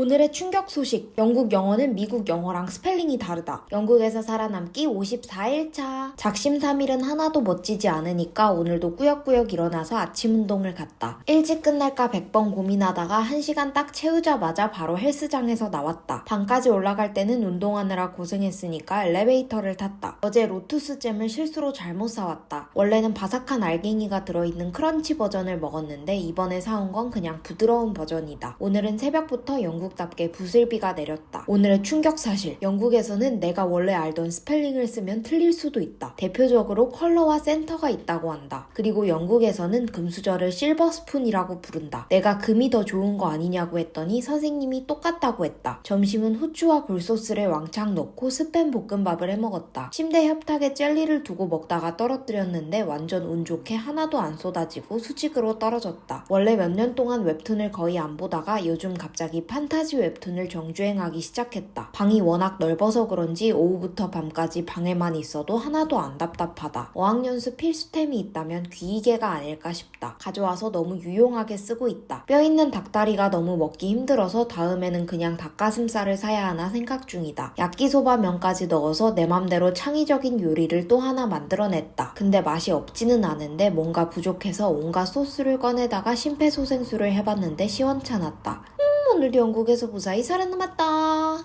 오늘의 충격 소식. 영국 영어는 미국 영어랑 스펠링이 다르다. 영국에서 살아남기 54일차. 작심 3일은 하나도 멋지지 않으니까 오늘도 꾸역꾸역 일어나서 아침 운동을 갔다. 일찍 끝날까 100번 고민하다가 1시간 딱 채우자마자 바로 헬스장에서 나왔다. 방까지 올라갈 때는 운동하느라 고생했으니까 엘리베이터를 탔다. 어제 로투스 잼을 실수로 잘못 사왔다. 원래는 바삭한 알갱이가 들어있는 크런치 버전을 먹었는데 이번에 사온 건 그냥 부드러운 버전이다. 오늘은 새벽부터 영국 답게 부슬비가 내렸다. 오늘의 충격 사실. 영국에서는 내가 원래 알던 스펠링을 쓰면 틀릴 수도 있다. 대표적으로 컬러와 센터가 있다고 한다. 그리고 영국에서는 금수저를 실버 스푼이라고 부른다. 내가 금이 더 좋은 거 아니냐고 했더니 선생님이 똑같다고 했다. 점심은 후추와 굴소스를 왕창 넣고 스팸 볶음밥을 해 먹었다. 침대 협탁에 젤리를 두고 먹다가 떨어뜨렸는데 완전 운 좋게 하나도 안 쏟아지고 수직으로 떨어졌다. 원래 몇 년 동안 웹툰을 거의 안 보다가 요즘 갑자기 판타 지 웹툰을 정주행하기 시작했다. 방이 워낙 넓어서 그런지 오후부터 밤까지 방에만 있어도 하나도 안 답답하다. 어학연수 필수템이 있다면 귀이개가 아닐까 싶다. 가져와서 너무 유용하게 쓰고 있다. 뼈 있는 닭다리가 너무 먹기 힘들어서 다음에는 그냥 닭가슴살을 사야 하나 생각 중이다. 야끼소바 면까지 넣어서 내 맘대로 창의적인 요리를 또 하나 만들어냈다. 근데 맛이 없지는 않은데 뭔가 부족해서 온갖 소스를 꺼내다가 심폐소생술을 해봤는데 시원찮았다. 음, 오늘도 영국에서 무사히 살아남았다.